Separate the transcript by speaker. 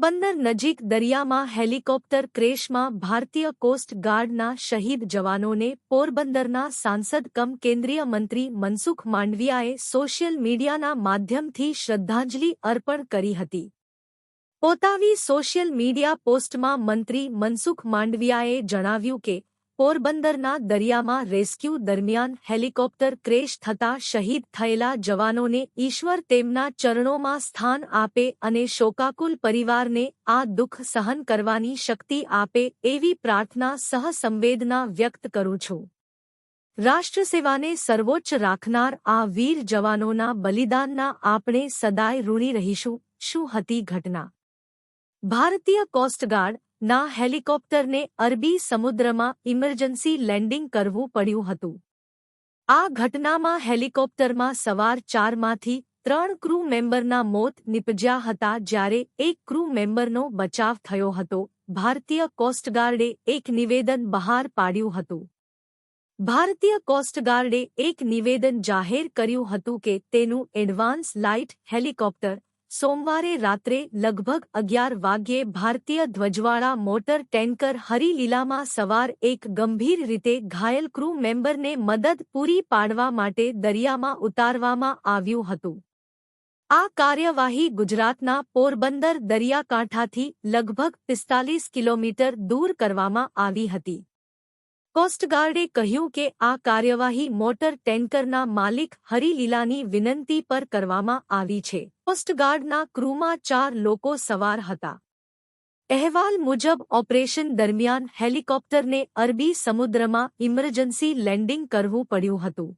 Speaker 1: પોરબંદર નજીક દરિયામાં હેલિકોપ્ટર ક્રેશમાં ભારતીય કોસ્ટ ગાર્ડના શહીદ જવાનોને પોરબંદરના સાંસદ કમ કેન્દ્રીય મંત્રી મનસુખ માંડવિયાએ સોશિયલ મીડિયાના માધ્યમથી શ્રદ્ધાંજલિ અર્પણ કરી હતી. પોતાની સોશિયલ મીડિયા પોસ્ટમાં મંત્રી મનસુખ માંડવિયાએ જણાવ્યું કે પોરબંદરના દરિયામાં રેસ્ક્યુ દરમિયાન હેલિકોપ્ટર ક્રેશ થતા શહીદ થયેલા જવાનોને ઈશ્વર તેમના ચરણોમાં સ્થાન આપે અને શોકાકુલ પરિવારને આ દુઃખ સહન કરવાની શક્તિ આપે એવી પ્રાર્થના સહસંવેદના વ્યક્ત કરું છું. રાષ્ટ્રસેવાને સર્વોચ્ચ રાખનાર આ વીર જવાનોના બલિદાનના આપણે સદાય ઋણી રહીશું. શું હતી ઘટના? ભારતીય કોસ્ટગાર્ડ ના હેલિકોપ્ટરને અરબી સમુદ્રમાં ઇમરજન્સી લેન્ડિંગ કરવું પડ્યું હતું. આ ઘટનામાં હેલિકોપ્ટરમાં સવાર ચારમાંથી ત્રણ ક્રૂ મેમ્બરના મોત નિપજ્યા હતા જ્યારે એક ક્રૂ મેમ્બરનો બચાવ થયો હતો. ભારતીય કોસ્ટગાર્ડે એક નિવેદન બહાર પાડ્યું હતું. ભારતીય કોસ્ટગાર્ડે એક નિવેદન જાહેર કર્યું હતું કે તેનું એડવાન્સ લાઇટ હેલિકોપ્ટર સોમવારે રાત્રે લગભગ અગિયાર વાગ્યે ભારતીય ધ્વજવાળા મોટર ટેન્કર હરિલીલામાં સવાર એક ગંભીર રીતે ઘાયલ ક્રૂ મેમ્બરને મદદ પૂરી પાડવા માટે દરિયામાં ઉતારવામાં આવ્યું હતું. આ કાર્યવાહી ગુજરાતના પોરબંદર દરિયાકાંઠાથી લગભગ પિસ્તાલીસ કિલોમીટર દૂર કરવામાં આવી હતી. કોસ્ટગાર્ડે કહ્યું કે આ કાર્યવાહી મોટર ટેન્કરના માલિક હરિલીલાની વિનંતી પર કરવામાં આવી છે. કોસ્ટગાર્ડના ક્રૂમાં ચાર લોકો સવાર હતા. અહેવાલ મુજબ, ઓપરેશન દરમિયાન હેલિકોપ્ટરને અરબી સમુદ્રમાં ઇમરજન્સી લેન્ડિંગ કરવું પડ્યું હતું.